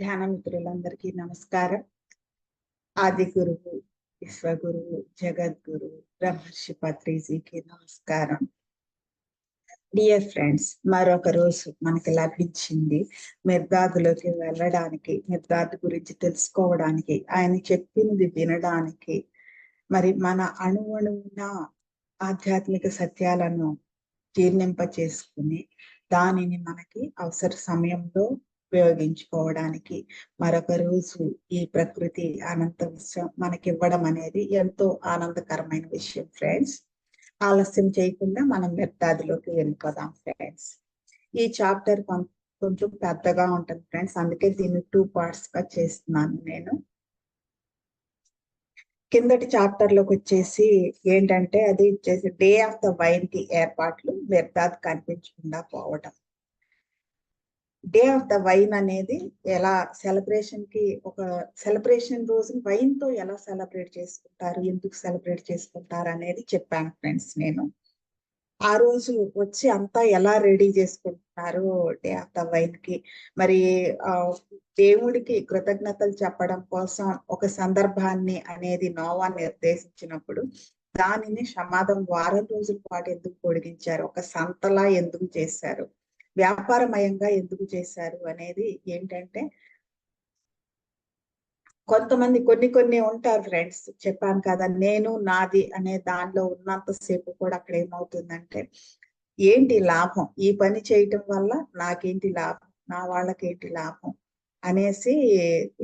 ధ్యాన మిత్రులందరికీ నమస్కారం. ఆది గురువు విశ్వగురువు జగద్గురు బ్రహ్మర్షి పత్రిజీకి నమస్కారం. డియర్ ఫ్రెండ్స్ మరొక రోజు మనకి లభించింది మిర్దాదులోకి వెళ్ళడానికి మిర్దాదు గురించి తెలుసుకోవడానికి ఆయన చెప్పింది వినడానికి. మరి మన అణువణువున ఆధ్యాత్మిక సత్యాలను జీర్ణింప చేసుకుని దానిని మనకి అవసర సమయంలో ఉపయోగించుకోవడానికి మరొక రోజు ఈ ప్రకృతి అనంత విషయం మనకి ఇవ్వడం అనేది ఎంతో ఆనందకరమైన విషయం ఫ్రెండ్స్. ఆలస్యం చేయకుండా మనం మెత్తాదిలోకి వెళ్ళిపోదాం ఫ్రెండ్స్. ఈ చాప్టర్ కొంచెం పెద్దగా ఉంటుంది ఫ్రెండ్స్. అందుకే దీన్ని టూ పార్ట్స్గా చేస్తున్నాను నేను. కిందటి చాప్టర్లోకి వచ్చేసి ఏంటంటే అది వచ్చేసి డే ఆఫ్ ద వైన్కి ఏర్పాట్లు వ్యర్థాత్ కనిపించకుండా పోవటం. డే ఆఫ్ ద వైన్ అనేది ఎలా సెలబ్రేషన్కి ఒక సెలబ్రేషన్ రోజు వైన్తో ఎలా సెలబ్రేట్ చేసుకుంటారు? ఎందుకు సెలబ్రేట్ చేసుకుంటారు అనేది చెప్పాను ఫ్రెండ్స్ నేను. ఆ రోజు వచ్చి అంతా ఎలా రెడీ చేసుకుంటున్నారు డే ఆఫ్ ద వైన్కి? మరి ఆ దేవుడికి కృతజ్ఞతలు చెప్పడం కోసం ఒక సందర్భాన్ని అనేది నోవా నిర్దేశించినప్పుడు దానిని సమాధం వారం రోజుల పాటు ఎందుకు పొడిగించారు? ఒక సంతలా ఎందుకు చేశారు? వ్యాపారమయంగా ఎందుకు చేశారు అనేది ఏంటంటే కొంతమంది కొన్ని కొన్ని ఉంటారు ఫ్రెండ్స్ చెప్పాను కదా నేను నాది అనే దానిలో ఉన్నంతసేపు కూడా అక్కడ ఏమవుతుందంటే ఏంటి లాభం? ఈ పని చేయటం వల్ల నాకేంటి లాభం? నా వాళ్ళకేంటి లాభం? అనేసి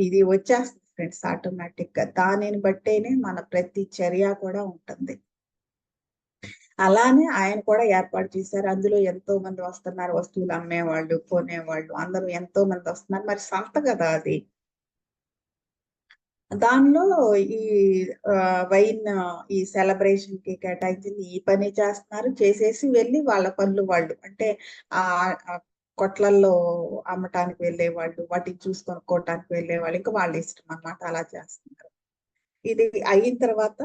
ఇది వచ్చేస్తుంది ఫ్రెండ్స్ ఆటోమేటిక్గా దానిని బట్టేనే మన ప్రతి చర్య కూడా ఉంటుంది. అలానే ఆయన కూడా ఏర్పాటు చేశారు. అందులో ఎంతో మంది వస్తున్నారు. వస్తువులు అమ్మేవాళ్ళు కొనేవాళ్ళు. అందరూ ఎంతో మంది వస్తున్నారు. మరి సంత కదా అది. దానిలో ఈ వైన్ ఈ సెలబ్రేషన్కి కేటాయించింది. ఈ పని చేస్తున్నారు. చేసేసి వెళ్ళి వాళ్ళ పనులు వాళ్ళు. అంటే ఆ కొట్లల్లో అమ్మటానికి వెళ్ళే వాళ్ళు వాటిని చూసుకొనుకోవటానికి వెళ్ళే వెళ్ళేవాళ్ళు ఇంకా వాళ్ళ ఇష్టం అన్నమాట. అలా చేస్తున్నారు. ఇది అయిన తర్వాత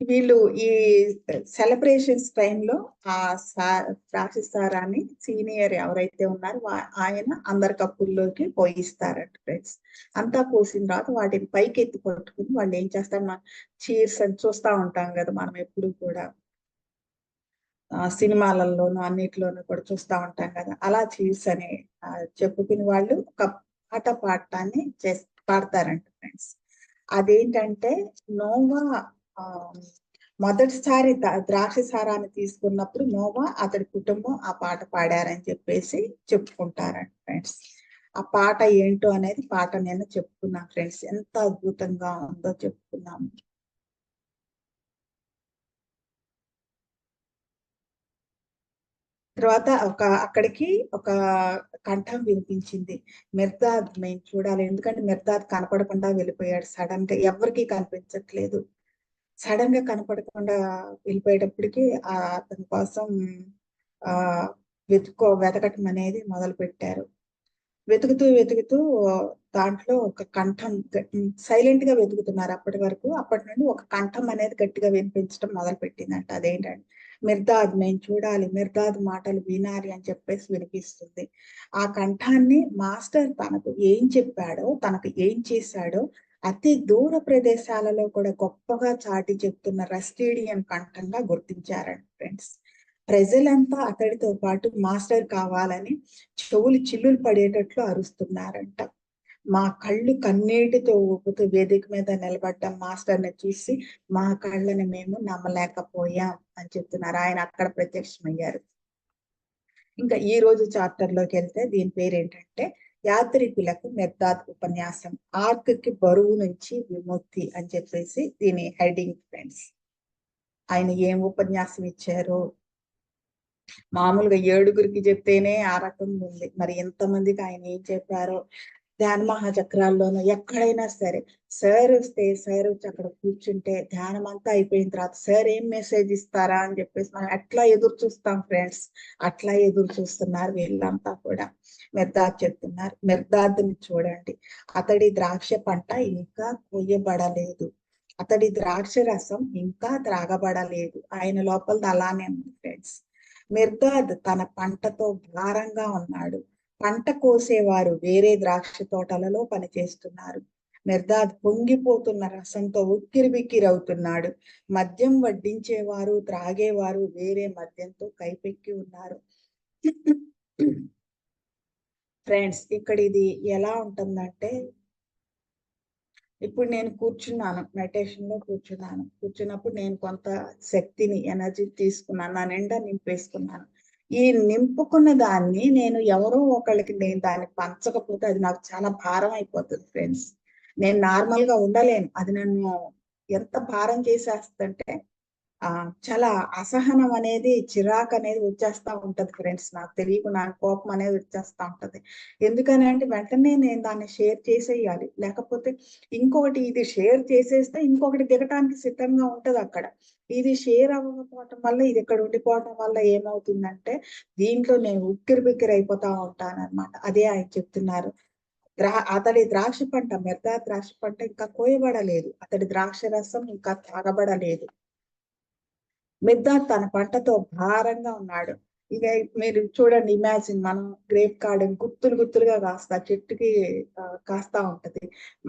వీళ్ళు ఈ సెలబ్రేషన్స్ టైంలో ఆ రాక్షి సారాన్ని సీనియర్ ఎవరైతే ఉన్నారో ఆయన అందరి కప్పుల్లోకి పోయిస్తారట ఫ్రెండ్స్ అంతా పోసిన తర్వాత వాటిని పైకి ఎత్తి పట్టుకుని వాళ్ళు ఏం చేస్తారు? మనం చీర్స్ అని చూస్తూ ఉంటాం కదా మనం ఎప్పుడు కూడా. సినిమాలలోనూ అన్నిటిలోనూ కూడా చూస్తూ ఉంటాం కదా. అలా చీర్స్ అని చెప్పుకుని వాళ్ళు ఒక పాట పాడటాన్ని చేసి పాడతారంట ఫ్రెండ్స్ అదేంటంటే నోవా మొదటిసారి ద్రాక్ష సారాన్ని తీసుకున్నప్పుడు నోవా అతడి కుటుంబం ఆ పాట పాడారని చెప్పేసి చెప్పుకుంటారండి ఫ్రెండ్స్. ఆ పాట ఏంటో అనేది పాట నేను చెప్పుకున్నా ఫ్రెండ్స్. ఎంత అద్భుతంగా ఉందో చెప్పుకున్నాము. తర్వాత ఒక అక్కడికి ఒక కంఠం వినిపించింది. మిర్దాద్ మేము చూడాలి. ఎందుకంటే మిర్దాద్ కనపడకుండా వెళ్ళిపోయాడు సడన్గా ఎవరికి కనిపించట్లేదు. సడన్గా కనపడకుండా వెళ్ళిపోయేటప్పటికి ఆ అతని కోసం ఆ వెతుకో వెతకటం అనేది మొదలు పెట్టారు వెతుకుతూ వెతుకుతూ దాంట్లో ఒక కంఠం సైలెంట్గా వెతుకుతున్నారు అప్పటి వరకు. అప్పటి నుండి ఒక కంఠం అనేది గట్టిగా వినిపించడం మొదలు పెట్టిందంట అదేంటంటే మిర్దాద్ మేము చూడాలి మిర్దాద్ మాటలు వినాలి అని చెప్పేసి వినిపిస్తుంది. ఆ కంఠాన్ని మాస్టర్ తనకు ఏం చెప్పాడో తనకు ఏం చేశాడో అతి దూర ప్రదేశాలలో కూడా గొప్పగా చాటి చెప్తున్న రస్టీడియన్ కంఠంగా గుర్తించారంట ఫ్రెండ్స్. ప్రజలంతా అతడితో పాటు మాస్టర్ కావాలని చెవులు చిల్లులు పడేటట్లు అరుస్తున్నారంట. మా కళ్ళు కన్నీటితో ఊపుతూ వేదిక మీద నిలబడ్డ మాస్టర్ని చూసి మా కళ్ళని మేము నమ్మలేకపోయాం అని చెప్తున్నారు. ఆయన అక్కడ ప్రత్యక్షమయ్యారు. ఇంకా ఈ రోజు చాప్టర్లోకి వెళ్తే దీని పేరు ఏంటంటే యాత్రికులకు మెద్దాద్ ఉపన్యాసం. ఆర్క్కి బరువు నుంచి విముక్తి అని చెప్పేసి దీని హెడింగ్ ఫ్రెండ్స్. ఆయన ఏం ఉపన్యాసం ఇచ్చారు? మామూలుగా ఏడుగురికి చెప్తేనే ఆ రకం ఉంది. మరి ఎంతమందికి ఆయన ఏం చెప్పారో ధ్యాన మహాచక్రాల్లోనూ ఎక్కడైనా సరే సార్ వస్తే సార్ వచ్చి అక్కడ కూర్చుంటే ధ్యానం అంతా అయిపోయిన తర్వాత సార్ ఏం మెసేజ్ ఇస్తారా అని చెప్పేసి మనం ఎట్లా ఎదురు చూస్తాం ఫ్రెండ్స్ అట్లా ఎదురు చూస్తున్నారు వీళ్ళంతా కూడా. మిర్దాద్ చెప్తున్నారు మిర్దాద్ని చూడండి. అతడి ద్రాక్ష పంట ఇంకా కొయ్యబడలేదు. అతడి ద్రాక్ష రసం ఇంకా త్రాగబడలేదు. ఆయన లోపల అలానే ఉంది ఫ్రెండ్స్ మిర్దాద్ తన పంటతో భారంగా ఉన్నాడు. పంట కోసేవారు వేరే ద్రాక్ష తోటలలో పనిచేస్తున్నారు. మెర్దాద్ పొంగిపోతున్న రసంతో ఉక్కిరి అవుతున్నాడు మద్యం వడ్డించేవారు త్రాగేవారు వేరే మద్యంతో కైపెక్కి ఉన్నారు. ఫ్రెండ్స్ ఇక్కడ ఇది ఎలా ఉంటుందంటే ఇప్పుడు నేను కూర్చున్నాను మెడిటేషన్లో కూర్చున్నాను. కూర్చున్నప్పుడు నేను కొంత శక్తిని ఎనర్జీ తీసుకున్నాను. నా నిండా నింపేసుకున్నాను. ఈ నింపుకున్న దాన్ని నేను ఎవరో ఒకళ్ళకి నేను దాన్ని పంచకపోతే అది నాకు చాలా భారం అయిపోతుంది ఫ్రెండ్స్ నేను నార్మల్గా ఉండలేను. అది నన్ను ఎంత భారం చేసేస్తుంటే చాలా అసహనం అనేది చిరాకు అనేది వచ్చేస్తా ఉంటది ఫ్రెండ్స్. నాకు తెలియకుండా కోపం అనేది వచ్చేస్తా ఉంటది. ఎందుకని అంటే వెంటనే నేను దాన్ని షేర్ చేసేయాలి. లేకపోతే ఇంకొకటి ఇది షేర్ చేసేస్తే ఇంకొకటి దిగటానికి సిద్ధంగా ఉంటది అక్కడ. ఇది షేర్ అవ్వకపోవటం వల్ల ఇది ఇక్కడ ఉండిపోవటం వల్ల ఏమవుతుందంటే దీంట్లో నేను ఉక్కిరి బిక్కిరి అయిపోతా ఉంటాను అనమాట అదే ఆయన చెప్తున్నారు. ద్రా అతడి ద్రాక్ష పంట మెర్దా ద్రాక్ష పంట ఇంకా కోయబడలేదు. అతడి ద్రాక్ష రసం ఇంకా తాగబడలేదు. మిద్దా తన పంటతో భారంగా ఉన్నాడు. ఇక మీరు చూడండి ఇమాజిన్ మనం గ్రేప్ గార్డెన్ గుత్తులు గుత్తులుగా కాస్తా చెట్టుకి కాస్తా ఉంటది.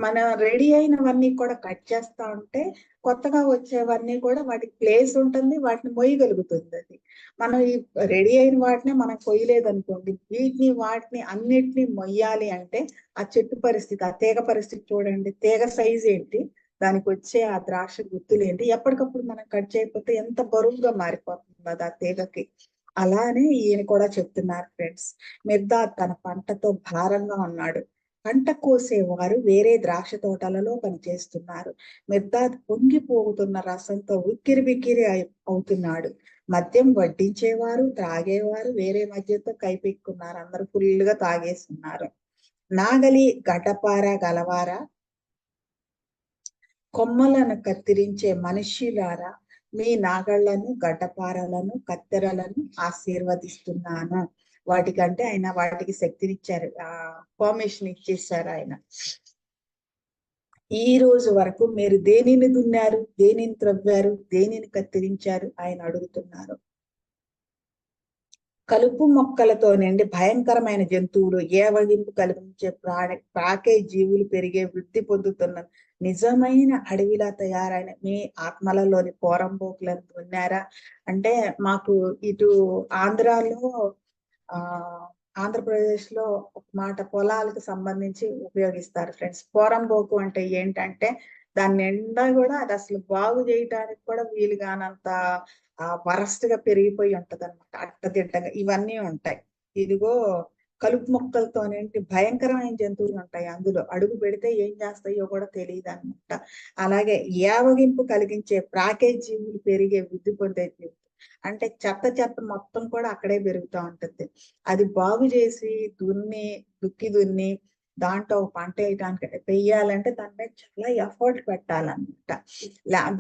మన రెడీ అయినవన్నీ కూడా కట్ చేస్తా ఉంటే కొత్తగా వచ్చేవన్నీ కూడా వాటికి ప్లేస్ ఉంటుంది వాటిని మొయ్యగలుగుతుంది అది. మనం ఈ రెడీ అయిన వాటిని మనం కొయ్యలేదు అనుకోండి వీటిని వాటిని అన్నిటిని మొయ్యాలి అంటే ఆ చెట్టు పరిస్థితి ఆ తీగ పరిస్థితి చూడండి తీగ సైజ్ ఏంటి? దానికి వచ్చే ఆ ద్రాక్ష గుత్తులు ఏంటి? ఎప్పటికప్పుడు మనం కట్ చేయకపోతే ఎంత బరువుగా మారిపోతుంది అది ఆ తీగకి. అలానే ఈయన కూడా చెప్తున్నారు ఫ్రెండ్స్ మిర్దా తన పంటతో భారంగా ఉన్నాడు. పంట కోసేవారు వేరే ద్రాక్ష తోటలలో పనిచేస్తున్నారు. మిర్దాద్ పొంగిపోతున్న రసంతో ఉక్కిరి బిక్కిరి అవుతున్నాడు. మద్యం వడ్డించేవారు త్రాగేవారు వేరే మద్యంతో కైపెక్కున్నారు. అందరూ ఫుల్గా తాగేస్తున్నారు నాగలి గడ్డపార గలవారా కొమ్మలను కత్తిరించే మనుష్యులారా మీ నాగళ్ళను గడ్డపారలను కత్తెరలను ఆశీర్వదిస్తున్నాను. వాటికంటే ఆయన వాటికి శక్తినిచ్చారు. ఆ పర్మిషన్ ఇచ్చేసారు ఆయన. ఈ రోజు వరకు మీరు దేనిని దున్నారు? దేనిని త్రవ్వారు? దేనిని కత్తిరించారు? ఆయన అడుగుతున్నారు. కలుపు మొక్కలతో నిండి భయంకరమైన జంతువులు ఏవగింపు కలిగించే ప్రాణి ప్రాకే జీవులు పెరిగే వృద్ధి పొందుతున్న నిజమైన అడవిలా తయారైన మీ ఆత్మలలోని పోరంబోకులను దున్నారా అంటే మాకు ఇటు ఆంధ్రాలో ఆ ఆంధ్రప్రదేశ్లో ఒక మాట పొలాలకు సంబంధించి ఉపయోగిస్తారు ఫ్రెండ్స్. పోరంబోకు అంటే ఏంటంటే దాని నిండా కూడా అది అసలు బాగు చేయటానికి కూడా వీలు కానంత వరస్ట్గా పెరిగిపోయి ఉంటది అనమాట ఇవన్నీ ఉంటాయి. ఇదిగో కలుపు మొక్కలతోనేంటి భయంకరమైన జంతువులు ఉంటాయి. అందులో అడుగు పెడితే ఏం చేస్తాయో కూడా తెలియదు అనమాట అలాగే యావగింపు కలిగించే ప్రాకే జీవులు పెరిగే వృద్ధి పొందే జీవులు అంటే చెత్త చెత్త మొత్తం కూడా అక్కడే పెరుగుతూ ఉంటుంది. అది బాగు చేసి దున్ని దుక్కి దున్ని దాంట్లో పంట వేయడానికి వేయాలంటే దాని మీద చాలా ఎఫర్ట్ పెట్టాలన్నమాట.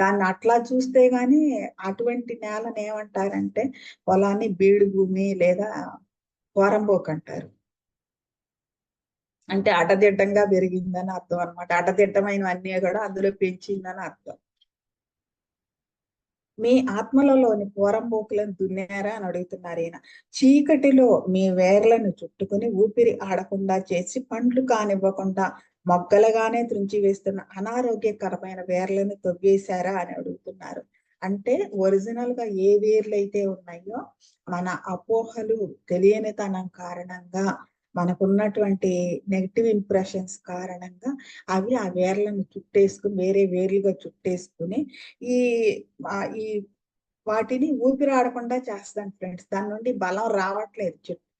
దాన్ని అట్లా చూస్తే గాని అటువంటి నేలని ఏమంటారంటే పొలాన్ని బీడు భూమి లేదా కోరంబోక్ అంటారు అంటే అటదిడ్డంగా పెరిగిందని అర్థం అనమాట అటదిడ్డమైనవన్నీ కూడా అందులో పెంచిందని అర్థం. మీ ఆత్మలలోని పోరంబోకులను దున్నారా అని అడుగుతున్నారు ఈయన. చీకటిలో మీ వేర్లను చుట్టుకుని ఊపిరి ఆడకుండా చేసి పండ్లు కానివ్వకుండా మొగ్గలుగానే త్రుంచి వేస్తున్న అనారోగ్యకరమైన వేర్లను తొవ్వేశారా అని అడుగుతున్నారు. అంటే ఒరిజినల్గా ఏ వేర్లు అయితే ఉన్నాయో మన అపోహలు తెలియనితనం కారణంగా మనకున్నటువంటి నెగిటివ్ ఇంప్రెషన్స్ కారణంగా అవి ఆ వేర్లను చుట్టేసుకుని వేరే వేర్లుగా చుట్టేసుకుని ఈ ఈ వాటిని ఊపిరాడకుండా చేస్తాను ఫ్రెండ్స్ దాని నుండి బలం రావట్లేదు చెట్టుకి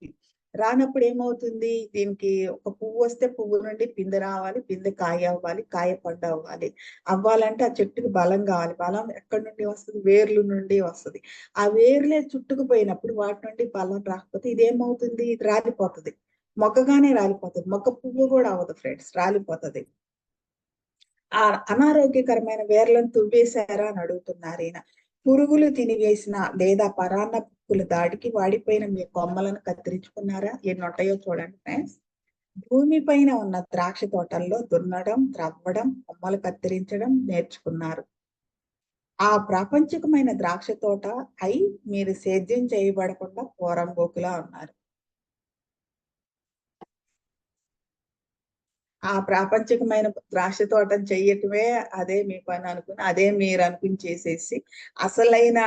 రానప్పుడు ఏమవుతుంది దీనికి ఒక పువ్వు వస్తే పువ్వు నుండి పిందె రావాలి పిందె కాయ అవ్వాలి కాయ పండు అవ్వాలి. అవ్వాలంటే ఆ చెట్టుకి బలం కావాలి. బలం ఎక్కడి నుండి వస్తుంది? వేర్లు నుండి వస్తుంది. ఆ వేర్లే చుట్టుకుపోయినప్పుడు వాటి నుండి బలం రాకపోతే ఇదేమవుతుంది? ఇది రాలిపోతుంది. మొక్కగానే రాలిపోతుంది. మొక్క పువ్వు కూడా అవ్వదు ఫ్రెండ్స్. రాలిపోతుంది. ఆ అనారోగ్యకరమైన వేర్లను తువ్వేశారా అని అడుగుతున్నారు ఈయన. పురుగులు తినివేసిన లేదా పరాన్న పుక్కుల దాడికి వాడిపోయిన మీ కొమ్మలను కత్తిరించుకున్నారా? ఎన్ని ఉంటాయో చూడండి ఫ్రెండ్స్. భూమి పైన ఉన్న ద్రాక్ష తోటల్లో దున్నడం త్రవ్వడం కొమ్మలు కత్తిరించడం నేర్చుకున్నారు. ఆ ప్రాపంచికమైన ద్రాక్ష తోట అయి మీరు సేద్యం చేయబడకుండా పోరంబోకులా ఉన్నారు. ఆ ప్రాపంచికమైన ద్రాక్ష తోటం చెయ్యటమే అదే మీ పని అనుకుని అదే మీరు అనుకుని చేసేసి అసలైన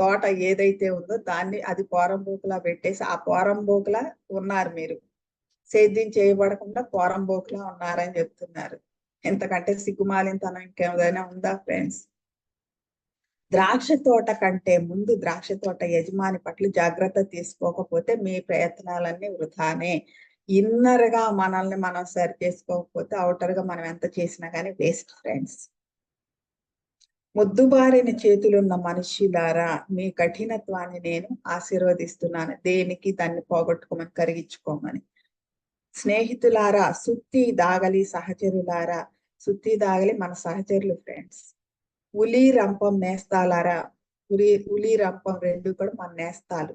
తోట ఏదైతే ఉందో దాన్ని అది పోరంబోకులా పెట్టేసి ఆ పోరంబోకులా ఉన్నారు మీరు. సేద్యం చేయబడకుండా పోరంబోకులా ఉన్నారని చెప్తున్నారు. ఎంతకంటే సిగ్గుమాలింతనం ఇంకేమైనా ఉందా ఫ్రెండ్స్? ద్రాక్ష తోట కంటే ముందు ద్రాక్ష తోట యజమాని పట్ల జాగ్రత్త తీసుకోకపోతే మీ ప్రయత్నాలన్నీ వృధానే. ఇన్నర్గా మనల్ని మనం సరి చేసుకోకపోతే అవుటర్గా మనం ఎంత చేసినా కానీ వేస్ట్ ఫ్రెండ్స్. ముద్దుబారిన చేతులున్న మనుషులారా మీ కఠినత్వాన్ని నేను ఆశీర్వదిస్తున్నాను. దేనికి దాన్ని పోగొట్టుకోమని కరిగించుకోమని. స్నేహితులారా సుత్తి దాగలి సహచరులారా సుత్తి దాగలి మన సహచరులు ఫ్రెండ్స్. ఉలి రంపం నేస్తాలారా ఉలి ఉలి రంపం రెండు కూడా మన నేస్తాలు.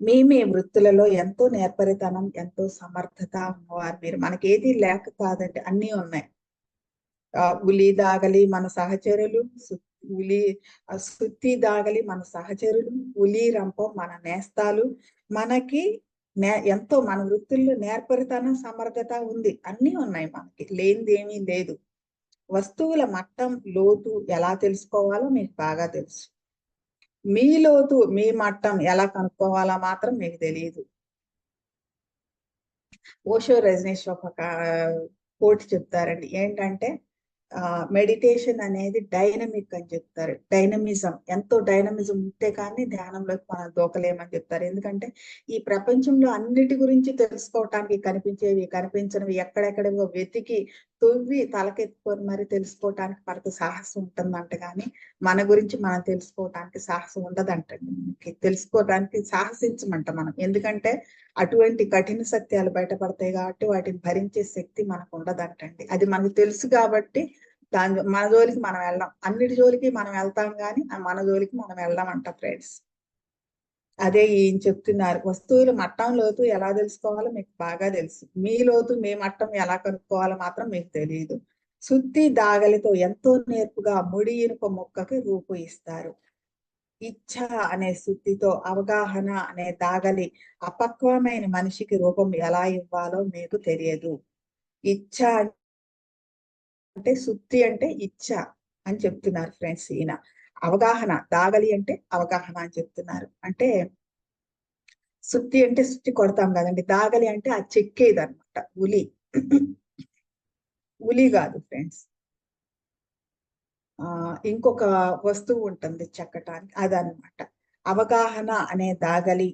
మీ మీ వృత్తులలో ఎంతో నేర్పరితనం ఎంతో సమర్థత ఉన్నవారు మీరు. మనకేది లేక కాదండి అన్నీ ఉన్నాయి. ఉలి దాగలి మన సహచరులు ఉలి సుత్తి దాగలి మన సహచరులు ఉలి రంపం మన నేస్తాలు. మనకి నే ఎంతో మన వృత్తుల్లో నేర్పరితనం సమర్థత ఉంది. అన్నీ ఉన్నాయి మనకి. లేనిదేమీ ఏమీ లేదు. వస్తువుల మట్టం లోతు ఎలా తెలుసుకోవాలో మీకు బాగా తెలుసు. మీ లోతు మీ మట్టం ఎలా కనుక్కోవాలో మాత్రం మీకు తెలియదు. ఓషో రజనీష్ ఒక కోటి చెప్తారండి. ఏంటంటే మెడిటేషన్ అనేది డైనమిక్ అని చెప్తారు. డైనమిజం. ఎంతో డైనమిజం ఉంటే కానీ ధ్యానంలోకి మనం దూకలేమని చెప్తారు. ఎందుకంటే ఈ ప్రపంచంలో అన్నిటి గురించి తెలుసుకోవటానికి కనిపించేవి కనిపించినవి ఎక్కడెక్కడ వెతికి తువ్వి తలకెత్తుకొని మరి తెలుసుకోవటానికి మనకు సాహసం ఉంటుందంట కానీ మన గురించి మనం తెలుసుకోవటానికి సాహసం ఉండదంటండి మనకి తెలుసుకోవడానికి సాహసించమంట మనం. ఎందుకంటే అటువంటి కఠిన సత్యాలు బయటపడతాయి కాబట్టి వాటిని భరించే శక్తి మనకు ఉండదంటండి. అది మనకు తెలుసు కాబట్టి దాని మన జోలికి మనం వెళ్ళాం. అన్నిటి జోలికి మనం వెళ్తాం కానీ మన జోలికి మనం వెళ్ళామంట ఫ్రెండ్స్ అదే ఈయన చెప్తున్నారు? వస్తువుల మట్టం లోతు ఎలా తెలుసుకోవాలో మీకు బాగా తెలుసు. మీ లోతు మీ మట్టం ఎలా కనుక్కోవాలో మాత్రం మీకు తెలియదు శుద్ధి దాగలితో ఎంతో నేర్పుగా ముడి ఇనుప మొక్కకి రూపు ఇస్తారు. ఇచ్ఛ అనే శుద్ధితో అవగాహన అనే దాగలి అపక్వమైన మనిషికి రూపం ఎలా ఇవ్వాలో మీకు తెలియదు. ఇచ్ఛ అంటే శుద్ధి అంటే ఇచ్ఛ అని చెప్తున్నారు ఫ్రెండ్స్ ఈయన. అవగాహన దాగలి అంటే అవగాహన అని చెప్తున్నారు. అంటే సుత్తి అంటే సుత్తి కొడతాం కదండి. దాగలి అంటే ఆ చెక్కేది అనమాట ఉలి. ఉలి కాదు ఫ్రెండ్స్. ఆ ఇంకొక వస్తువు ఉంటుంది చెక్కటానికి అదనమాట అవగాహన అనే దాగలి.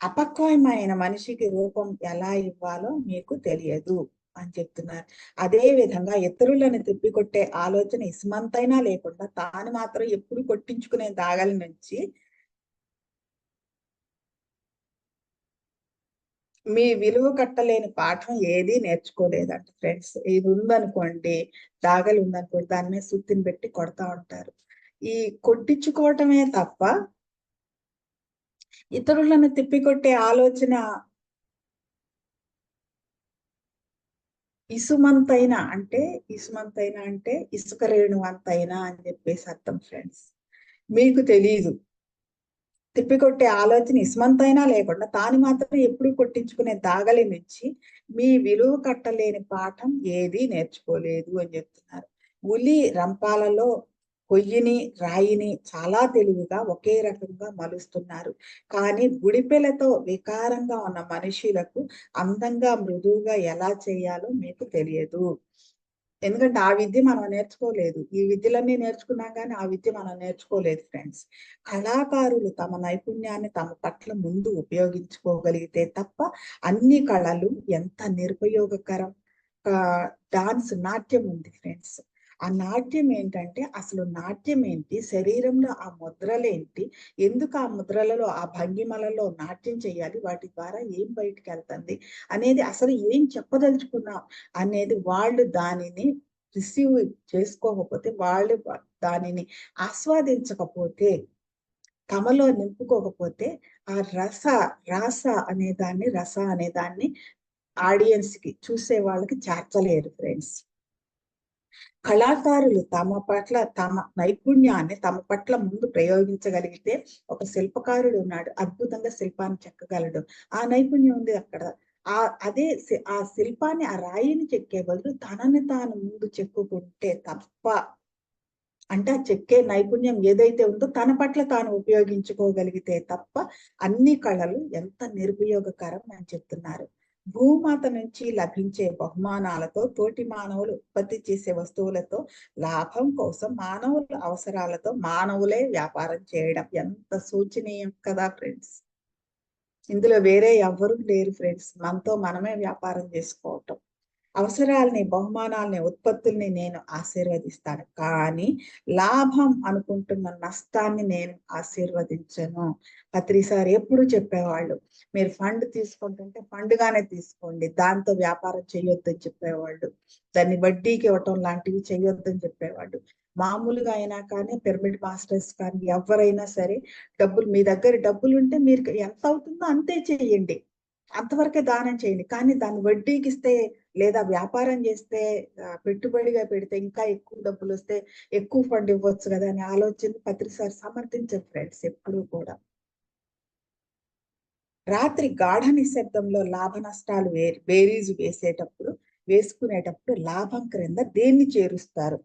అపక్వమైన మనిషికి రూపం ఎలా ఇవ్వాలో మీకు తెలియదు. అని చెప్తున్నారు. అదే విధంగా ఇతరులను తిప్పికొట్టే ఆలోచన ఇసుమంతైనా లేకుండా తాను మాత్రం ఎప్పుడు కొట్టించుకునే దాగల నుంచి మీ విలువ కట్టలేని పాఠం ఏది నేర్చుకోలేదంట ఫ్రెండ్స్. ఇది ఉందనుకోండి దాగలు ఉందనుకోండి దాని మీద సుత్తిని పెట్టి కొడతా ఉంటారు. ఈ కొట్టించుకోవటమే తప్ప ఇతరులను తిప్పికొట్టే ఆలోచన ఇసుమంతైనా అంటే ఇసుమంతైనా అంటే ఇసుక రేణు అంతైనా అని చెప్పేసి అర్థం ఫ్రెండ్స్. మీకు తెలీదు. తిప్పికొట్టే ఆలోచన ఇసుమంతైనా లేకుండా తాను మాత్రం ఎప్పుడు కొట్టించుకునే దాగలి నుంచి మీ విలువ కట్టలేని పాఠం ఏది నేర్చుకోలేదు అని చెప్తున్నారు. ఉలి రంపాలలో కొయ్యిని రాయిని చాలా తెలివిగా ఒకే రకంగా మలుస్తున్నారు. కానీ గుడిపెలతో వికారంగా ఉన్న మనుషులకు అందంగా మృదువుగా ఎలా చేయాలో మీకు తెలియదు. ఎందుకంటే ఆ విద్య మనం నేర్చుకోలేదు. ఈ విద్యలన్నీ నేర్చుకున్నాం కానీ ఆ విద్య మనం నేర్చుకోలేదు ఫ్రెండ్స్. కళాకారులు తమ నైపుణ్యాన్ని తమ పట్ల ముందు ఉపయోగించుకోగలిగితే తప్ప అన్ని కళలు ఎంత నిరుపయోగకరం? డాన్స్ నాట్యం ఉంది ఫ్రెండ్స్. ఆ నాట్యం ఏంటంటే అసలు నాట్యం ఏంటి? శరీరంలో ఆ ముద్రలేంటి ఎందుకు ఆ ముద్రలలో ఆ భంగిమలలో నాట్యం చేయాలి? వాటి ద్వారా ఏం బయటికి వెళ్తుంది? అనేది అసలు ఏం చెప్పదలుచుకున్నాం అనేది వాళ్ళు దానిని రిసీవ్ చేసుకోకపోతే వాళ్ళు దానిని ఆస్వాదించకపోతే తమలో నింపుకోకపోతే ఆ రస రాస అనే దాన్ని రస అనే దాన్ని ఆడియన్స్కి చూసే వాళ్ళకి చేర్చలేరు ఫ్రెండ్స్. కళాకారులు తమ పట్ల తమ నైపుణ్యాన్ని తమ పట్ల ముందు ప్రయోగించగలిగితే ఒక శిల్పకారుడు ఉన్నాడు అద్భుతంగా శిల్పాన్ని చెక్కగలడు. ఆ నైపుణ్యం ఉంది అక్కడ. ఆ అదే ఆ శిల్పాన్ని ఆ రాయిని చెక్కే బదులు తనని తాను ముందు చెక్కుకుంటే తప్ప అంటే ఆ చెక్కే నైపుణ్యం ఏదైతే ఉందో తన పట్ల తాను ఉపయోగించుకోగలిగితే తప్ప అన్ని కళలు ఎంత నిరుపయోగకరం అని చెప్తున్నారు. భూమాత నుంచి లభించే బహుమానాలతో తోటి మానవులు ఉత్పత్తి చేసే వస్తువులతో లాభం కోసం మానవుల అవసరాలతో మానవులే వ్యాపారం చేయడం. ఎంత సూచనీయం కదా ఫ్రెండ్స్. ఇందులో వేరే ఎవరు లేరు ఫ్రెండ్స్. మనతో మనమే వ్యాపారం చేసుకోవటం. అవసరాలని బహుమానాలని ఉత్పత్తుల్ని నేను ఆశీర్వదిస్తాను. కానీ లాభం అనుకుంటున్న నష్టాన్ని నేను ఆశీర్వదించను. పత్రిసారి ఎప్పుడు చెప్పేవాళ్ళు మీరు ఫండ్ తీసుకుంటుంటే ఫండ్గానే తీసుకోండి దాంతో వ్యాపారం చేయొద్దని చెప్పేవాళ్ళు దాన్ని వడ్డీకి ఇవ్వటం లాంటివి చేయొద్దని చెప్పేవాళ్ళు. మామూలుగా అయినా కానీ పిరమిడ్ మాస్టర్స్ కానీ ఎవరైనా సరే డబ్బులు మీ దగ్గర డబ్బులు ఉంటే మీరు ఎంత అవుతుందో అంతే చేయండి. అంతవరకే దానం చేయండి. కానీ దాన్ని వడ్డీకి ఇస్తే లేదా వ్యాపారం చేస్తే పెట్టుబడిగా పెడితే ఇంకా ఎక్కువ డబ్బులు వస్తే ఎక్కువ ఫండ్ ఇవ్వచ్చు కదా అని ఆలోచన పత్రిసారి సమర్థించారు ఫ్రెండ్స్ ఎప్పుడూ కూడా. రాత్రి గాఢ నిశ్శబ్దంలో లాభ నష్టాలు వే బేరీజు వేసేటప్పుడు వేసుకునేటప్పుడు లాభం క్రింద దేన్ని చేరుస్తారు?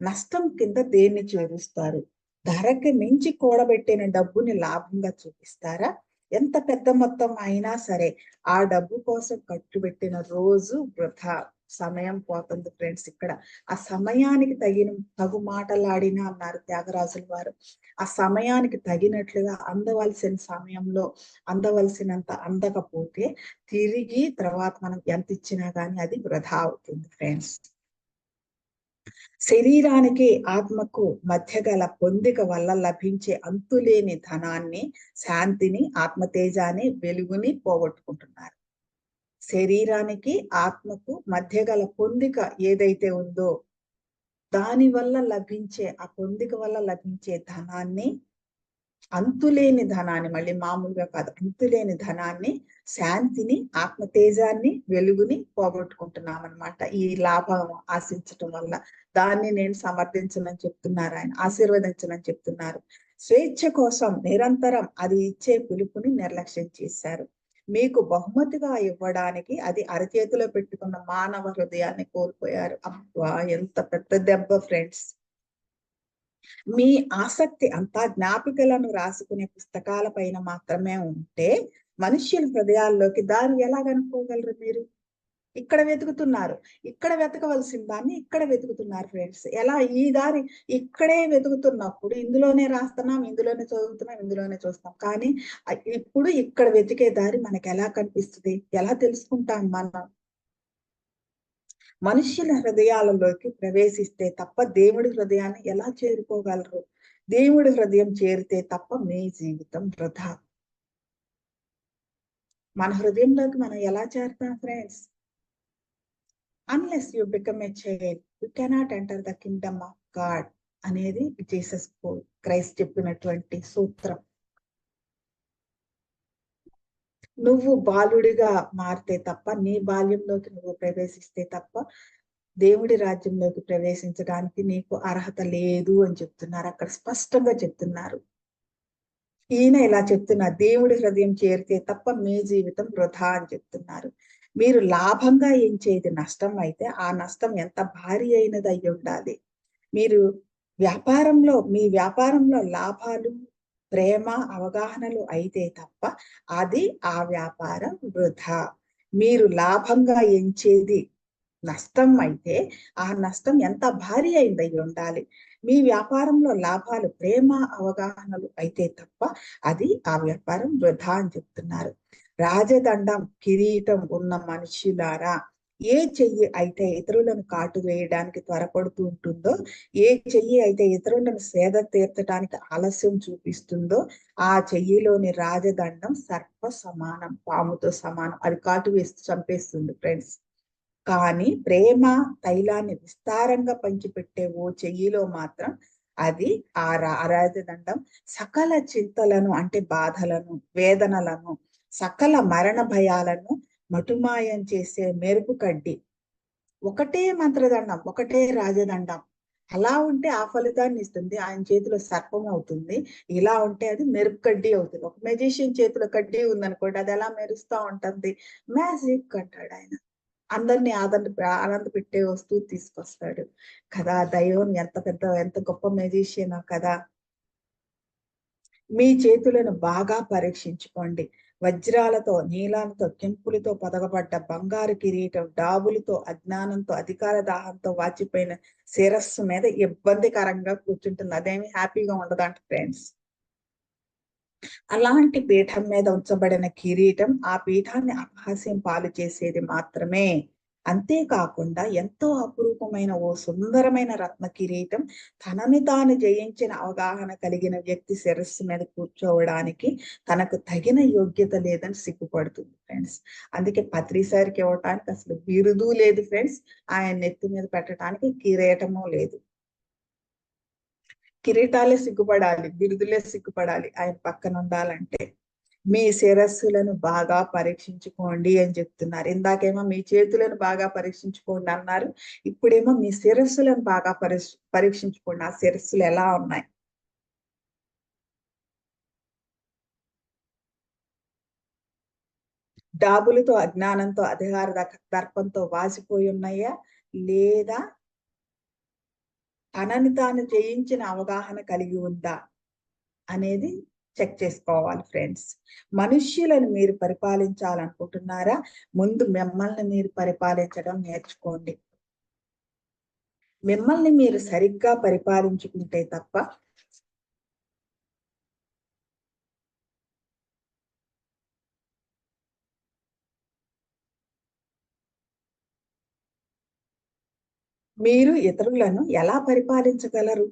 నష్టం కింద దేన్ని చేరుస్తారు? ధరకి మించి కూడబెట్టిన డబ్బుని లాభంగా చూపిస్తారా? ఎంత పెద్ద మొత్తం అయినా సరే ఆ డబ్బు కోసం ఖర్చు పెట్టిన రోజు వృధా. సమయం పోతుంది ఫ్రెండ్స్ ఇక్కడ. ఆ సమయానికి తగిన తగు మాటలాడిన అన్నారు త్యాగరాజుల వారు. ఆ సమయానికి తగినట్లుగా అందవలసిన సమయంలో అందవలసినంత అందకపోతే తిరిగి తర్వాత మనం ఎంత ఇచ్చినా కానీ అది వృధా అవుతుంది ఫ్రెండ్స్. శరీరానికి ఆత్మకు మధ్య గల పొందిక వల్ల లభించే అంతులేని ధనాన్ని శాంతిని ఆత్మతేజాన్ని వెలుగుని పోగొట్టుకుంటున్నారు. శరీరానికి ఆత్మకు మధ్య గల పొందిక ఏదైతే ఉందో దాని వల్ల లభించే ఆ పొందిక వల్ల లభించే ధనాన్ని అంతులేని ధనాన్ని మళ్ళీ మామూలుగా కాదు అంతులేని ధనాన్ని శాంతిని ఆత్మతేజాన్ని వెలుగుని పోగొట్టుకుంటున్నాం అనమాట ఈ లాభం ఆశించటం వల్ల. దాన్ని నేను సమర్థించనని చెప్తున్నారు ఆయన ఆశీర్వదించనని చెప్తున్నారు. స్వేచ్ఛ కోసం నిరంతరం అది ఇచ్చే పిలుపుని నిర్లక్ష్యం చేశారు. మీకు బహుమతిగా ఇవ్వడానికి అది అరచేతిలో పెట్టుకున్న మానవ హృదయాన్ని కోల్పోయారు. అబ్బా ఎంత పెద్ద దెబ్బ ఫ్రెండ్స్. మీ ఆసక్తి అంతా జ్ఞాపికలను రాసుకునే పుస్తకాల పైన మాత్రమే ఉంటే మనుష్యుల హృదయాల్లోకి దారి ఎలా కనుక్కోగలరు మీరు? ఇక్కడ వెతుకుతున్నారు ఇక్కడ వెతకవలసిన దాన్ని ఇక్కడ వెతుకుతున్నారు ఫ్రెండ్స్ ఎలా ఈ దారి ఇక్కడే వెతుకుతున్నప్పుడు ఇందులోనే రాస్తున్నాం ఇందులోనే చదువుతున్నాం ఇందులోనే చూస్తాం కానీ ఇప్పుడు ఇక్కడ వెతికే దారి మనకి ఎలా కనిపిస్తుంది? ఎలా తెలుసుకుంటాం మనం? మనుష్యుల హృదయాలలోకి ప్రవేశిస్తే తప్ప దేవుడి హృదయాన్ని ఎలా చేరుకోగలరు? దేవుడి హృదయం చేరితే తప్ప మీ జీవితం వృధా. మన హృదయంలోకి మనం ఎలా చేరుతాం friends unless you become a child you cannot enter the kingdom of God అనేది జీసస్ క్రైస్ట్ చెప్పినటువంటి సూత్రం. నువ్వు బాలుడిగా మారితే తప్ప నీ బాల్యంలోకి నువ్వు ప్రవేశిస్తే తప్ప దేవుడి రాజ్యంలోకి ప్రవేశించడానికి నీకు అర్హత లేదు అని చెప్తున్నారు. అక్కడ స్పష్టంగా చెప్తున్నారు. ఈయన ఇలా చెప్తున్నా దేవుడి హృదయం చేరితే తప్ప మీ జీవితం వృధా అని చెప్తున్నారు. మీరు లాభంగా ఎంచేది నష్టం అయితే ఆ నష్టం ఎంత భారీ అయినది అయి ఉండాలి. మీరు వ్యాపారంలో మీ వ్యాపారంలో లాభాలు ప్రేమ అవగాహనలు అయితే తప్ప అది ఆ వ్యాపారం వృధా. మీరు లాభంగా ఎంచేది నష్టం అయితే ఆ నష్టం ఎంత భారీ అయిందై ఉండాలి. మీ వ్యాపారంలో లాభాలు ప్రేమ అవగాహనలు అయితే తప్ప అది ఆ వ్యాపారం వృధా అని చెప్తున్నారు. రాజదండం కిరీటం ఉన్న మనుషులారా ఏ చెయ్యి అయితే ఇతరులను కాటు వేయడానికి త్వరపడుతూ ఉంటుందో ఏ చెయ్యి అయితే ఇతరులను సేద తీర్చడానికి ఆలస్యం చూపిస్తుందో ఆ చెయ్యిలోని రాజదండం సర్ప సమానం పాముతో సమానం. అది కాటు వేస్తూ చంపేస్తుంది ఫ్రెండ్స్ కానీ ప్రేమ తైలాన్ని విస్తారంగా పంచిపెట్టే ఓ చెయ్యిలో మాత్రం అది ఆ రాజదండం సకల చింతలను అంటే బాధలను వేదనలను సకల మరణ భయాలను మటుమాయం చేసే మెరుపు కడ్డి ఒకటే మంత్రదండం ఒకటే రాజదండం. అలా ఉంటే ఆ ఫలితాన్ని ఇస్తుంది ఆయన చేతిలో సర్పం అవుతుంది. ఇలా ఉంటే అది మెరుపు కడ్డీ అవుతుంది. ఒక మెజిషియన్ చేతిలో కడ్డీ ఉందనుకోండి అది ఎలా మెరుస్తూ ఉంటుంది? మ్యాజిక్ అంటాడు ఆయన. అందరినీ ఆనంద ఆనంద పెట్టే వస్తువు తీసుకొస్తాడు. కదా దైవం ఎంత పెద్ద ఎంత గొప్ప మెజిషియన్ కదా? మీ చేతులను బాగా పరీక్షించుకోండి. వజ్రాలతో నీలాలతో కెంపులతో పొదగబడ్డ బంగారు కిరీటం డాబులతో అజ్ఞానంతో అధికార దాహంతో వాచిపోయిన శిరస్సు మీద ఇబ్బందికరంగా కూర్చుంటుంది. అదేమి హ్యాపీగా ఉండదంట ఫ్రెండ్స్. అలాంటి పీఠం మీద ఉంచబడిన కిరీటం ఆ పీఠాన్ని అపహాస్యం పాలు చేసేది మాత్రమే. అంతేకాకుండా ఎంతో అపురూపమైన ఓ సుందరమైన రత్న కిరీటం తనని తాను జయించిన అవగాహన కలిగిన వ్యక్తి శిరస్సు మీద కూర్చోవడానికి తనకు తగిన యోగ్యత లేదని సిగ్గుపడుతుంది ఫ్రెండ్స్. అందుకే పత్రిసారికి ఇవ్వటానికి అసలు బిరుదు లేదు ఫ్రెండ్స్. ఆయన నెత్తి మీద పెట్టడానికి కిరీటము లేదు. కిరీటాలే సిగ్గుపడాలి బిరుదులే సిగ్గుపడాలి. ఆయన పక్కన ఉండాలంటే మీ శిరస్సులను బాగా పరీక్షించుకోండి అని చెప్తున్నారు. ఇందాకేమో మీ చేతులను బాగా పరీక్షించుకోండి అన్నారు. ఇప్పుడేమో మీ శిరస్సులను బాగా పరీక్షించుకోండి. ఆ శిరస్సులు ఎలా ఉన్నాయి? డాబులతో అజ్ఞానంతో అధికార దర్పంతో వాసిపోయి ఉన్నాయా? లేదా తనని తాను జయించిన అవగాహన కలిగి ఉందా? అనేది చెక్ చేసుకోవాలి ఫ్రెండ్స్ మనుష్యులను మీరు పరిపాలించాలనుకుంటున్నారా? ముందు మిమ్మల్ని మీరు పరిపాలించడం నేర్చుకోండి. మిమ్మల్ని మీరు సరిగ్గా పరిపాలించుకుంటే తప్ప మీరు ఇతరులను ఎలా పరిపాలించగలరు?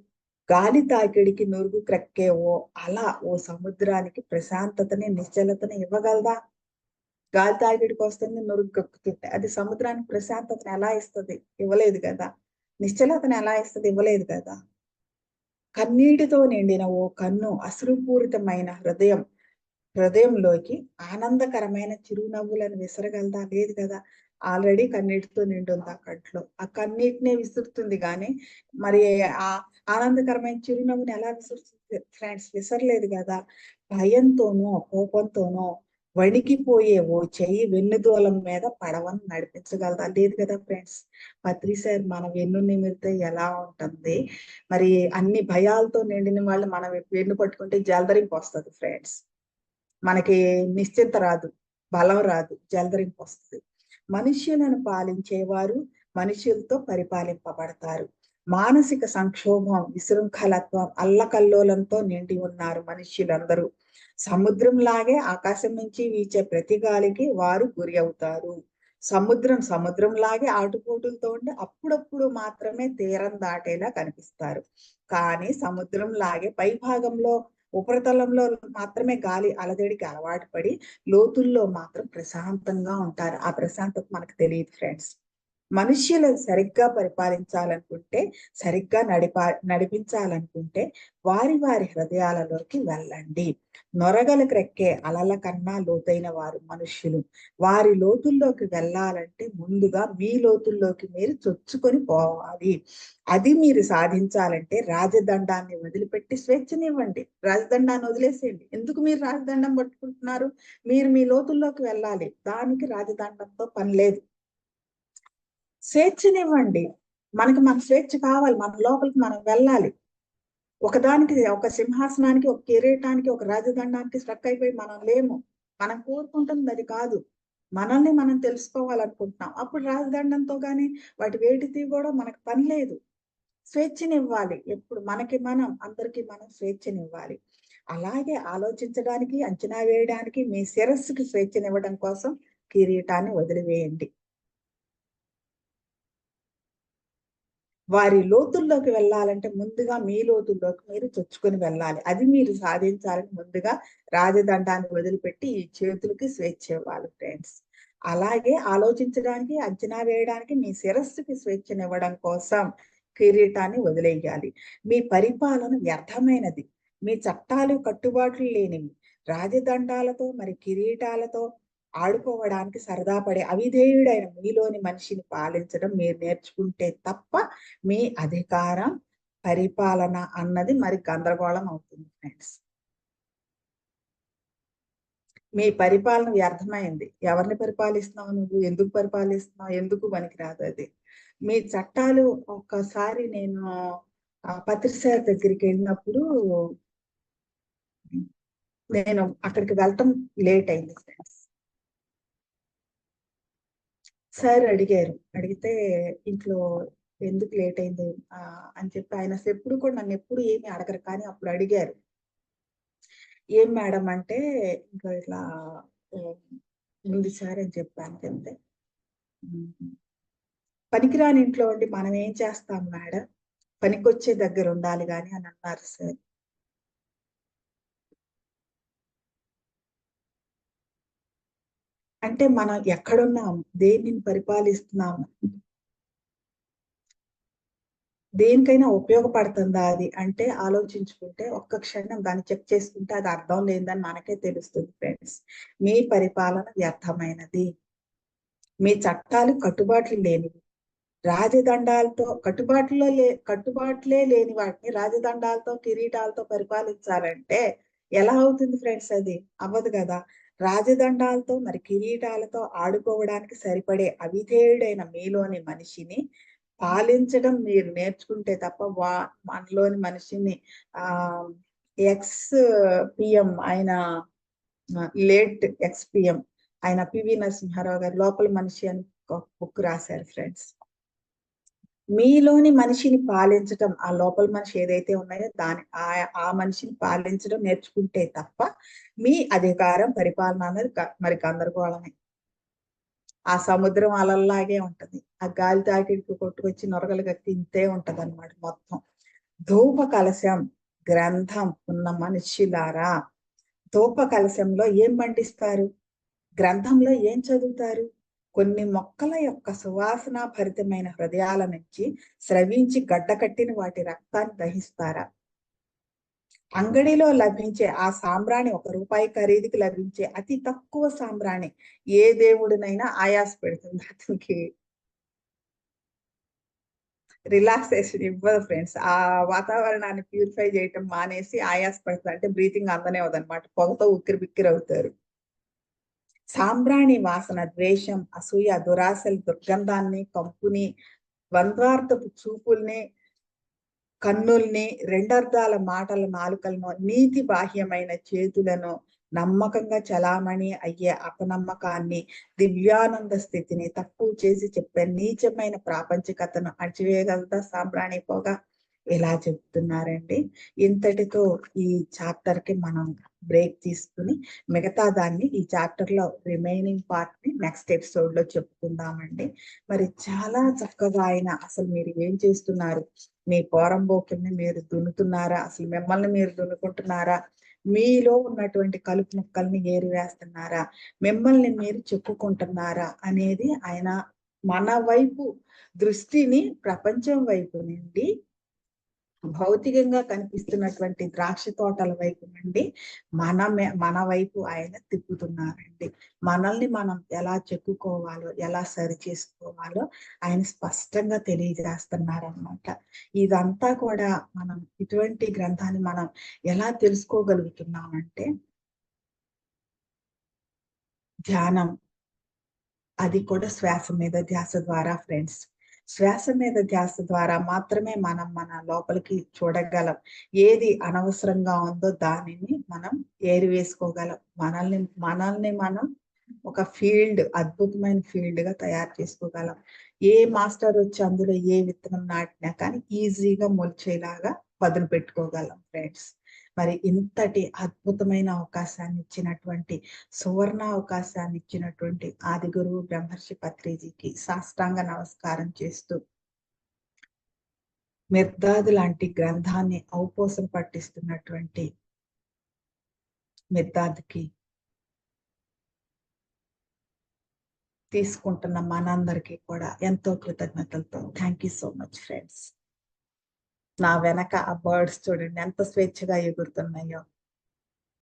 గాలి తాకిడికి నురుగు క్రక్కే ఓ అలా ఓ సముద్రానికి ప్రశాంతతని నిశ్చలతని ఇవ్వగలదా? గాలి తాకిడికి వస్తుంది నురుగు కక్కుతుంటే. అది సముద్రానికి ప్రశాంతతని ఎలా ఇస్తుంది? ఇవ్వలేదు కదా. నిశ్చలతని ఎలా ఇస్తుంది? ఇవ్వలేదు కదా. కన్నీటితో నిండిన ఓ కన్ను అసురుపూరితమైన హృదయం హృదయంలోకి ఆనందకరమైన చిరునవ్వులను విసరగలదా? లేదు కదా. ఆల్రెడీ కన్నీటితో నిండుంది ఆ కంట్లో. ఆ కన్నీటినే విసురుతుంది కానీ మరి ఆ ఆనందకరమైన చిరునవ్వుని ఎలా విసురుతుంది? ఫ్రెండ్స్ విసరలేదు కదా? భయంతోనో కోపంతోనో వణికిపోయే ఓ చెయ్యి వెన్నుదూలం మీద పడవను నడిపించగలదా? లేదు కదా ఫ్రెండ్స్. పత్రి సార్ మన వెన్ను నిమిరితే ఎలా ఉంటుంది? మరి అన్ని భయాలతో నిండిన వాళ్ళు మనం వెన్ను పట్టుకుంటే జలదరింపు వస్తుంది ఫ్రెండ్స్. మనకి నిశ్చింత రాదు బలం రాదు జలదరింపు వస్తుంది. మనుష్యులను పాలించేవారు మనుషులతో పరిపాలింపబడతారు. మానసిక సంక్షోభం విశృంఖలత్వం అల్లకల్లోలంతో నిండి ఉన్నారు మనుష్యులందరూ. సముద్రం లాగే ఆకాశం నుంచి వీచే ప్రతి గాలికి వారు గురి అవుతారు. సముద్రం సముద్రం లాగే ఆటుపోటులతో ఉండి అప్పుడప్పుడు మాత్రమే తీరం దాటేలా కనిపిస్తారు. కానీ సముద్రం లాగే పై భాగంలో ఉపరితలంలో మాత్రమే గాలి అలజడికి అలవాటు పడి లోతుల్లో మాత్రం ప్రశాంతంగా ఉంటారు. ఆ ప్రశాంతత మనకు తెలియదు ఫ్రెండ్స్ మనుష్యులను సరిగ్గా పరిపాలించాలనుకుంటే సరిగ్గా నడిపా నడిపించాలనుకుంటే వారి వారి హృదయాలలోకి వెళ్ళండి. నొరగలు క్రెక్కే అలల కన్నా లోతైన వారు మనుష్యులు. వారి లోతుల్లోకి వెళ్ళాలంటే ముందుగా మీ లోతుల్లోకి మీరు చొచ్చుకొని పోవాలి. అది మీరు సాధించాలంటే రాజదండాన్ని వదిలిపెట్టి స్వేచ్ఛనివ్వండి. రాజదండాన్ని వదిలేసేయండి. ఎందుకు మీరు రాజదండం పట్టుకుంటున్నారు? మీరు మీ లోతుల్లోకి వెళ్ళాలి. దానికి రాజదండంతో పని లేదు. స్వేచ్ఛనివ్వండి. మనకి మన స్వేచ్ఛ కావాలి. మన లోపలికి మనం వెళ్ళాలి. ఒకదానికి ఒక సింహాసనానికి ఒక కిరీటానికి ఒక రాజదండానికి స్ట్రక్ అయిపోయి మనం లేము. మనం కోరుకుంటుంది అది కాదు. మనల్ని మనం తెలుసుకోవాలనుకుంటున్నాం. అప్పుడు రాజదండంతో కానీ వాటి వేటిది కూడా మనకు పని లేదు. స్వేచ్ఛనివ్వాలి. ఎప్పుడు మనకి మనం అందరికి మనం స్వేచ్ఛనివ్వాలి. అలాగే ఆలోచించడానికి అంచనా వేయడానికి మీ శిరస్సుకి స్వేచ్ఛనివ్వడం కోసం కిరీటాన్ని వదిలివేయండి. వారి లోతుల్లోకి వెళ్ళాలంటే ముందుగా మీ లోతుల్లోకి మీరు చొచ్చుకొని వెళ్ళాలి. అది మీరు సాధించాలని ముందుగా రాజదండాన్ని వదిలిపెట్టి ఈ చేతులకి స్వేచ్ఛ ఇవ్వాలి ఫ్రెండ్స్ అలాగే ఆలోచించడానికి అంచనా వేయడానికి మీ శిరస్సుకి స్వేచ్ఛనివ్వడం కోసం కిరీటాన్ని వదిలేయాలి. మీ పరిపాలన వ్యర్థమైనది. మీ చట్టాలు కట్టుబాట్లు లేనివి. రాజదండాలతో మరి కిరీటాలతో ఆడుకోవడానికి సరదా పడే అవిధేయుడైన మీలోని మనిషిని పాలించడం మీరు నేర్చుకుంటే తప్ప మీ అధికారం పరిపాలన అన్నది మరి గందరగోళం అవుతుంది ఫ్రెండ్స్ మీ పరిపాలన వ్యర్థమైంది. ఎవరిని పరిపాలిస్తున్నావు నువ్వు? ఎందుకు పరిపాలిస్తున్నావు? ఎందుకు పనికిరాదు అది? మీ చట్టాలు ఒక్కసారి నేను పత్రిసారి దగ్గరికి వెళ్ళినప్పుడు నేను అక్కడికి వెళ్ళటం లేట్ అయింది ఫ్రెండ్స్ సార్ అడిగారు. అడిగితే ఇంట్లో ఎందుకు లేట్ అయింది? అని చెప్పి ఆయన ఎప్పుడు కూడా నన్ను ఎప్పుడు ఏమి అడగరు. కానీ అప్పుడు అడిగారు. ఏం మేడం అంటే ఇంకా ఇట్లా ఉంది సార్ అని చెప్పాను చెప్తే పనికిరాని ఇంట్లో ఉండి మనం ఏం చేస్తాం మేడం? పనికొచ్చే దగ్గర ఉండాలి కానీ అని అన్నారు సార్. అంటే మనం ఎక్కడున్నాం దేనిని పరిపాలిస్తున్నాం దేనికైనా ఉపయోగపడుతుందా అది? అంటే ఆలోచించుకుంటే ఒక్క క్షణం దాన్ని చెక్ చేసుకుంటే అది అర్థం లేదని మనకే తెలుస్తుంది ఫ్రెండ్స్. మీ పరిపాలన వ్యర్థమైనది. మీ చట్టాలు కట్టుబాట్లు లేనివి. రాజదండాలతో కట్టుబాటులో లే కట్టుబాట్లే లేని వాటిని రాజదండాలతో కిరీటాలతో పరిపాలించాలంటే ఎలా అవుతుంది ఫ్రెండ్స్ అది? అవ్వదు కదా. రాజదండాలతో మరి కిరీటాలతో ఆడుకోవడానికి సరిపడే అవిధేయుడైన మీలోని మనిషిని పాలించడం మీరు నేర్చుకుంటే తప్ప వా మనలోని మనిషిని ఆ ఎక్స్ పిఎం ఆయన లేట్ ఎక్స్ పిఎం ఆయన పివి నరసింహారావు గారు లోపల మనిషి అని బుక్ రాశారు ఫ్రెండ్స్. మీలోని మనిషిని పాలించటం ఆ లోపల మనిషి ఏదైతే ఉన్నాయో దాని ఆ ఆ మనిషిని పాలించడం నేర్చుకుంటే తప్ప మీ అధికారం పరిపాలన అనేది మరి గందరగోళమే. ఆ సముద్రం అలల్లాగే ఉంటది. ఆ గాలి తాకిడికి కొట్టుకొచ్చి నొరగలు కట్టి ఇంతే ఉంటది అనమాట మొత్తం. ధూప కలశం గ్రంథం ఉన్న మనిషిలారా ధూప కలశంలో ఏం పండిస్తారు? గ్రంథంలో ఏం చదువుతారు? కొన్ని మొక్కల యొక్క సువాసన భరితమైన హృదయాల నుంచి స్రవించి గడ్డకట్టిన వాటి రక్తాన్ని దహిస్తారా? అంగడిలో లభించే ఆ సాంబ్రాణి ఒక రూపాయి ఖరీదుకి లభించే అతి తక్కువ సాంబ్రాణి ఏ దేవుడినైనా ఆయాస పెడుతుంది అతనికి. రిలాక్సేషన్ ఇవ్వదు ఫ్రెండ్స్. ఆ వాతావరణాన్ని ప్యూరిఫై చేయటం మానేసి ఆయాస పెడుతుంది అంటే బ్రీతింగ్ అందనే అనమాట పొగతో ఉక్కిరి బిక్కిరి అవుతారు. సాంబ్రాణి వాసన ద్వేషం అసూయ దురాశలు దుర్గంధాన్ని కంపుని ద్వంద్వార్థపు చూపుల్ని కన్నుల్ని రెండర్థాల మాటల నాలుకలను నీతి బాహ్యమైన చేతులను నమ్మకంగా చలామణి అయ్యే అపనమ్మకాన్ని దివ్యానంద స్థితిని తక్కువ చేసి చెప్పే నీచమైన ప్రాపంచికతను అణచివేయగలదా సాంబ్రాణి పోగా? ఇలా చెప్తున్నారండి? ఇంతటితో ఈ చాప్టర్కి మనం బ్రేక్ తీసుకుని మిగతా దాన్ని ఈ చాప్టర్లో రిమైనింగ్ పార్ట్ని నెక్స్ట్ ఎపిసోడ్లో చెప్పుకుందామండి. మరి చాలా చక్కగా ఆయన అసలు మీరు ఏం చేస్తున్నారు? మీ పోరంబోకిల్ని మీరు దున్నుతున్నారా? అసలు మిమ్మల్ని మీరు దున్నుకుంటున్నారా? మీలో ఉన్నటువంటి కలుపు ముక్కల్ని ఏరి వేస్తున్నారా? మిమ్మల్ని మీరు చెప్పుకుంటున్నారా? అనేది ఆయన మన వైపు దృష్టిని ప్రపంచం వైపు నుండి భౌతికంగా కనిపిస్తున్నటువంటి ద్రాక్ష తోటల వైపు నుండి మన మన వైపు ఆయన తిప్పుతున్నారండి. మనల్ని మనం ఎలా చెక్కుకోవాలో ఎలా సరి చేసుకోవాలో ఆయన స్పష్టంగా తెలియజేస్తున్నారనమాట ఇదంతా కూడా మనం ఇటువంటి గ్రంథాన్ని మనం ఎలా తెలుసుకోగలుగుతున్నామంటే ధ్యానం. అది కూడా శ్వాస మీద ధ్యాస ద్వారా ఫ్రెండ్స్. శ్వాస మీద ధ్యాస ద్వారా మాత్రమే మనం మన లోపలికి చూడగలం. ఏది అనవసరంగా ఉందో దానిని మనం ఏరివేసుకోగలం. మనల్ని మనల్ని మనం ఒక ఫీల్డ్ అద్భుతమైన ఫీల్డ్గా తయారు చేసుకోగలం. ఏ మాస్టర్ వచ్చి అందులో ఏ విత్తనం నాటినా కానీ ఈజీగా మొలిచేలాగా పదులు పెట్టుకోగలం ఫ్రెండ్స్. మరి ఇంతటి అద్భుతమైన అవకాశాన్ని ఇచ్చినటువంటి సువర్ణ అవకాశాన్ని ఇచ్చినటువంటి ఆది గురువు బ్రహ్మర్షి పత్రిజీకి సాష్టాంగ నమస్కారం చేస్తూ మిర్దాదు లాంటి గ్రంథాన్ని ఔపోసం పట్టిస్తున్నటువంటి మిర్దాద్కి తీసుకుంటున్న మనందరికీ కూడా ఎంతో కృతజ్ఞతలతో. Thank you so much friends నా వెనక ఆ బర్డ్స్ చూడండి ఎంత స్వేచ్ఛగా ఎగురుతున్నాయో.